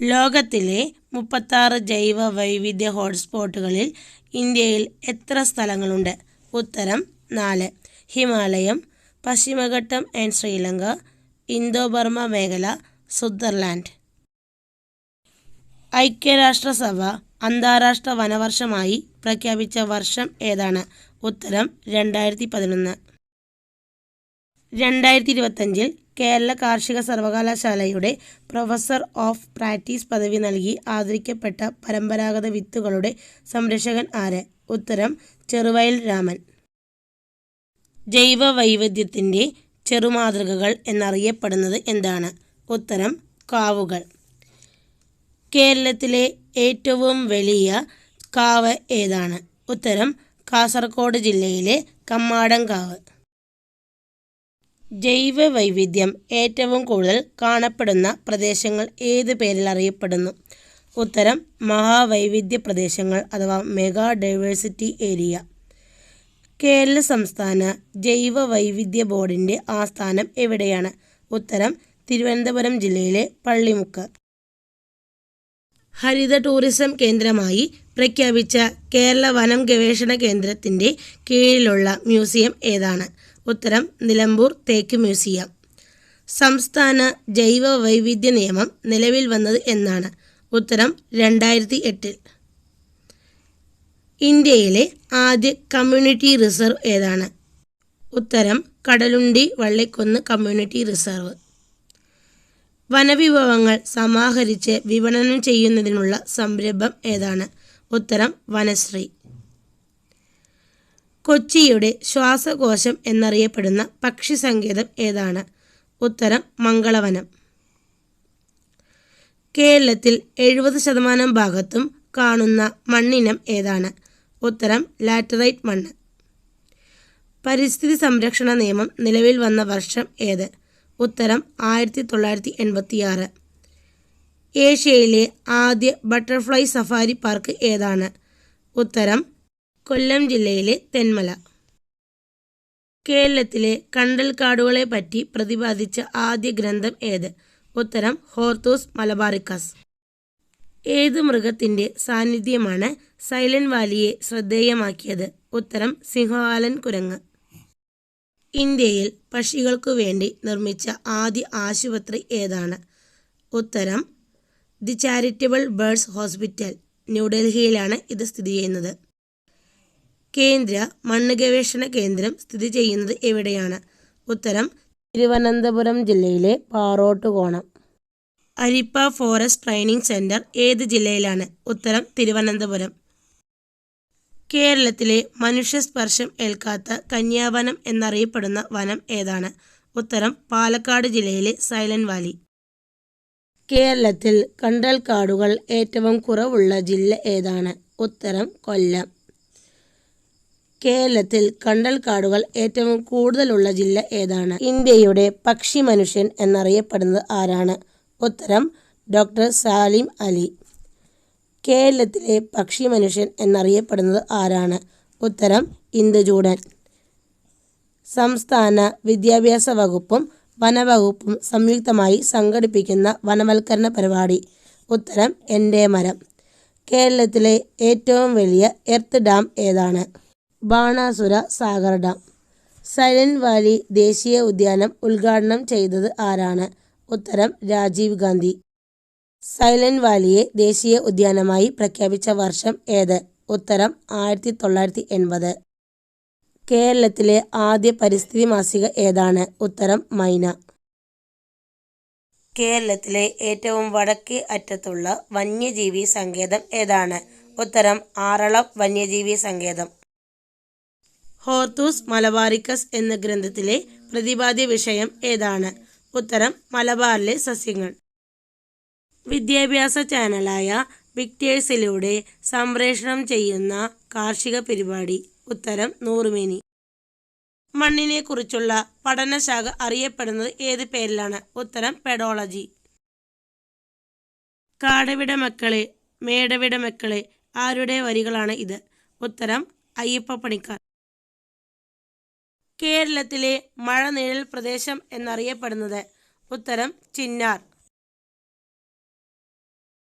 ലോകത്തിലെ മുപ്പത്താറ് ജൈവ വൈവിധ്യ ഹോട്ട്സ്പോട്ടുകളിൽ ഇന്ത്യയിൽ എത്ര സ്ഥലങ്ങളുണ്ട്? ഉത്തരം നാല്. Himalayam Paschimaghattam and Sri Lanka Indo Burma മേഖല സ്വിറ്റ്സർലാൻഡ്. ഐക്യരാഷ്ട്രസഭ അന്താരാഷ്ട്ര വനവർഷമായി പ്രഖ്യാപിച്ച വർഷം ഏതാണ്? ഉത്തരം രണ്ടായിരത്തി പതിനൊന്ന് രണ്ടായിരത്തി ഇരുപത്തഞ്ചിൽ കേരള കാർഷിക സർവകലാശാലയുടെ പ്രൊഫസർ ഓഫ് പ്രാക്ടീസ് പദവി നൽകി ആദരിക്കപ്പെട്ട പരമ്പരാഗത വിത്തുകളുടെ സംരക്ഷകൻ ആര്? ഉത്തരം ചെറുവയൽ രാമൻ. ജൈവ വൈവിധ്യത്തിന്റെ ചെറുമാതൃകകൾ എന്നറിയപ്പെടുന്നത് എന്താണ്? ഉത്തരം കാവുകൾ. കേരളത്തിലെ ഏറ്റവും വലിയ കാവ് ഏതാണ്? ഉത്തരം കാസർഗോഡ് ജില്ലയിലെ കമ്മാടൻകാവ് ജൈവ വൈവിധ്യം ഏറ്റവും കൂടുതൽ കാണപ്പെടുന്ന പ്രദേശങ്ങൾ ഏത് പേരിൽ അറിയപ്പെടുന്നു? ഉത്തരം മഹാവൈവിധ്യ പ്രദേശങ്ങൾ അഥവാ മെഗാ ഡൈവേഴ്സിറ്റി ഏരിയ. കേരള സംസ്ഥാന ജൈവ വൈവിധ്യ ബോർഡിന്റെ ആസ്ഥാനം എവിടെയാണ്? ഉത്തരം തിരുവനന്തപുരം ജില്ലയിലെ പള്ളിമുക്ക്. ഹരിത ടൂറിസം കേന്ദ്രമായി പ്രഖ്യാപിച്ച കേരള വനം ഗവേഷണ കേന്ദ്രത്തിന്റെ കീഴിലുള്ള മ്യൂസിയം ഏതാണ്? ഉത്തരം നിലമ്പൂർ തേക്ക് മ്യൂസിയം. സംസ്ഥാന ജൈവ വൈവിധ്യ നിയമം നിലവിൽ വന്നത് എന്നാണ്. ഉത്തരം രണ്ടായിരത്തി എട്ടിൽ ഇന്ത്യയിലെ ആദ്യ കമ്മ്യൂണിറ്റി റിസർവ് ഏതാണ്? ഉത്തരം കടലുണ്ടി വള്ളിക്കുന്ന് കമ്മ്യൂണിറ്റി റിസർവ്. വനവിഭവങ്ങൾ സമാഹരിച്ച് വിപണനം ചെയ്യുന്നതിനുള്ള സംരംഭം ഏതാണ്? ഉത്തരം വനശ്രീ. കൊച്ചിയുടെ ശ്വാസകോശം എന്നറിയപ്പെടുന്ന പക്ഷി സങ്കേതം ഏതാണ്? ഉത്തരം മംഗളവനം. കേരളത്തിൽ എഴുപത് ശതമാനം ഭാഗത്തും കാണുന്ന മണ്ണിനം ഏതാണ്? ഉത്തരം ലാറ്ററൈറ്റ് മണ്ണ്. പരിസ്ഥിതി സംരക്ഷണ നിയമം നിലവിൽ വന്ന വർഷം ഏത്? ഉത്തരം ആയിരത്തി തൊള്ളായിരത്തി എൺപത്തിയാറ് ഏഷ്യയിലെ ആദ്യ ബട്ടർഫ്ലൈ സഫാരി പാർക്ക് ഏതാണ്? ഉത്തരം കൊല്ലം ജില്ലയിലെ തെന്മല. കേരളത്തിലെ കണ്ടൽക്കാടുകളെ പറ്റി പ്രതിപാദിച്ച ആദ്യ ഗ്രന്ഥം ഏത്? ഉത്തരം ഹോർത്തൂസ് മലബാറിക്കസ്. ഏത് മൃഗത്തിന്റെ സാന്നിധ്യമാണ് സൈലന്റ് വാലിയെ ശ്രദ്ധേയമാക്കിയത്? ഉത്തരം സിംഹവാലൻ കുരങ്ങ്. ഇന്ത്യയിൽ പക്ഷികൾക്കു വേണ്ടി നിർമ്മിച്ച ആദ്യ ആശുപത്രി ഏതാണ്? ഉത്തരം ദി ചാരിറ്റബിൾ ബേർഡ്സ് ഹോസ്പിറ്റൽ. ന്യൂഡൽഹിയിലാണ് ഇത് സ്ഥിതി ചെയ്യുന്നത്. കേന്ദ്ര മണ്ണ് ഗവേഷണ കേന്ദ്രം സ്ഥിതി ചെയ്യുന്നത് എവിടെയാണ്? ഉത്തരം തിരുവനന്തപുരം ജില്ലയിലെ പാറോട്ടുകോണം. അരിപ്പ ഫോറസ്റ്റ് ട്രെയിനിംഗ് സെന്റർ ഏത് ജില്ലയിലാണ്? ഉത്തരം തിരുവനന്തപുരം. കേരളത്തിലെ മനുഷ്യസ്പർശം ഏൽക്കാത്ത കന്യാവനം എന്നറിയപ്പെടുന്ന വനം ഏതാണ്? ഉത്തരം പാലക്കാട് ജില്ലയിലെ സൈലന്റ് വാലി. കേരളത്തിൽ കണ്ടൽക്കാടുകൾ ഏറ്റവും കുറവുള്ള ജില്ല ഏതാണ്? ഉത്തരം കൊല്ലം. കേരളത്തിൽ കണ്ടൽക്കാടുകൾ ഏറ്റവും കൂടുതലുള്ള ജില്ല ഏതാണ്? ഇന്ത്യയുടെ പക്ഷി മനുഷ്യൻ എന്നറിയപ്പെടുന്നത് ആരാണ്? ഉത്തരം ഡോക്ടർ സാലിം അലി. കേരളത്തിലെ പക്ഷി മനുഷ്യൻ എന്നറിയപ്പെടുന്നത് ആരാണ്? ഉത്തരം ഇന്ദുചൂടൻ സംസ്ഥാന വിദ്യാഭ്യാസ വകുപ്പും വനവകുപ്പും സംയുക്തമായി സംഘടിപ്പിക്കുന്ന വനവൽക്കരണ പരിപാടി. ഉത്തരം എന്റെ മരം. കേരളത്തിലെ ഏറ്റവും വലിയ എർത്ത് ഡാം ഏതാണ്? Banasura Sagar dam. Silent Valley ദേശീയ ഉദ്യാനം ഉദ്ഘാടനം ചെയ്തത് ആരാണ്? ഉത്തരം രാജീവ് ഗാന്ധി. സൈലന്റ് വാലിയെ ദേശീയ ഉദ്യാനമായി പ്രഖ്യാപിച്ച വർഷം ഏത്? ഉത്തരം ആയിരത്തി തൊള്ളായിരത്തി എൺപത് കേരളത്തിലെ ആദ്യ പരിസ്ഥിതി മാസിക ഏതാണ്? ഉത്തരം മൈന. കേരളത്തിലെ ഏറ്റവും വടക്കേ അറ്റത്തുള്ള വന്യജീവി സങ്കേതം ഏതാണ്? ഉത്തരം ആറളം വന്യജീവി സങ്കേതം. ഹോർത്തൂസ് മലബാറിക്കസ് എന്ന ഗ്രന്ഥത്തിലെ പ്രതിപാദ്യ വിഷയം ഏതാണ്? ഉത്തരം മലബാറിലെ സസ്യങ്ങൾ. വിദ്യാഭ്യാസ ചാനലായ വിക്ടേഴ്സിലൂടെ സംപ്രേഷണം ചെയ്യുന്ന കാർഷിക പരിപാടി. ഉത്തരം നൂറുമേനി. മണ്ണിനെക്കുറിച്ചുള്ള പഠനശാഖ അറിയപ്പെടുന്നത് ഏത് പേരിലാണ്? ഉത്തരം പെഡോളജി. കാടവിട മക്കളെ മേടവിട മക്കളെ ആരുടെ വരികളാണ് ഇത്? ഉത്തരം അയ്യപ്പ പണിക്കാർ. കേരളത്തിലെ മഴനിഴൽ പ്രദേശം എന്നറിയപ്പെടുന്നത്. ഉത്തരം ചിന്നാർ.